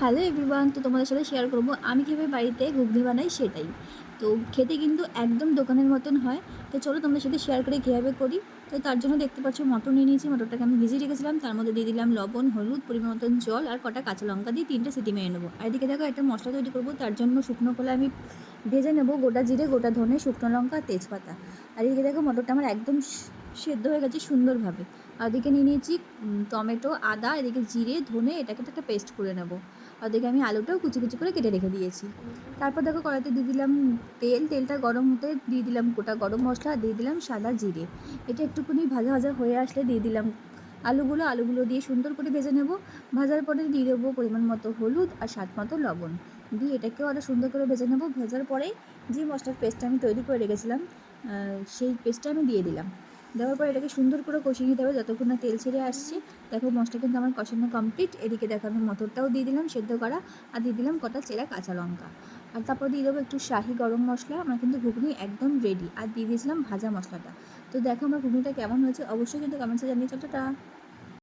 Hello everyone, তো তোমাদের সাথে শেয়ার করব। আমি কীভাবে বাড়িতে ঘুগনি বানাই সেটাই। তো খেতে কিন্তু একদম দোকানের মতন হয়। তো চলো তোমাদের সাথে শেয়ার করে কীভাবে করি। তো তার জন্য দেখতে পাচ্ছ মটর নিয়ে নিয়েছি। মটরটাকে আমি ভিজিয়ে রেখেছিলাম। তার মধ্যে দিয়ে দিলাম লবণ, হলুদ, পরিমাণ মতন জল আর কটা কাঁচা লঙ্কা দিয়ে তিনটে সিটি মেরে নেব। আর এদিকে দেখো একটা মশলা তৈরি করব। তার জন্য শুকনো কলা আমি ভেজে নেব। গোটা জিরে, গোটা ধনে, শুকনো লঙ্কা, তেজপাতা। আর এদিকে দেখো মটরটা আমার একদম সেদ্ধ হয়ে গেছে সুন্দরভাবে। আর এদিকে নিয়ে নিয়েছি টমেটো, আদা, এদিকে জিরে, ধনে, এটাকে একটা পেস্ট করে নেব। আর এদিকে আমি আলুটাও কুচি কুচি করে কেটে রেখে দিয়েছি। তারপর দেখো কড়াইতে দিয়ে দিলাম তেল, তেলটা গরম হতে দিয়ে দিলাম গোটা গরম মশলা, দিয়ে দিলাম সাদা জিরে। এটা একটুখানি ভাজা ভাজা হয়ে আসলে দিয়ে দিলাম। আলুগুলো আলুগুলো দিয়ে সুন্দর করে ভেজে নেব। ভাজার পরে দিয়ে দেবো পরিমাণ মতো হলুদ আর স্বাদ মতো লবণ। দিয়ে এটাকেও আরও সুন্দর করে ভেজে নেব। ভেজার পরে যে মশলার পেস্টটা আমি তৈরি করে রেখেছিলাম সেই পেস্টটা আমি দিয়ে দিলাম। দেওয়ার পর এটাকে সুন্দর করে কষিয়ে নিতে হবে, যতক্ষণ না তেল ছেড়ে আসছে। দেখো মশলা কিন্তু আমার কষানো কমপ্লিট এদিকে দেখো আমি মটরটাও দিয়ে দিলাম, সেদ্ধ করা, আর দিয়ে দিলাম কটা চেরা কাঁচা লঙ্কা। আর তারপর দিয়ে দেবো একটু শাহি গরম মশলা, আমার কিন্তু ঘুগনি একদম রেডি আর দিয়ে দিয়েছিলাম ভাজা মশলাটা। তো দেখো আমার ঘুগনিটা কেমন হয়েছে, অবশ্যই কিন্তু কমেন্টসে জানিয়ে চলটা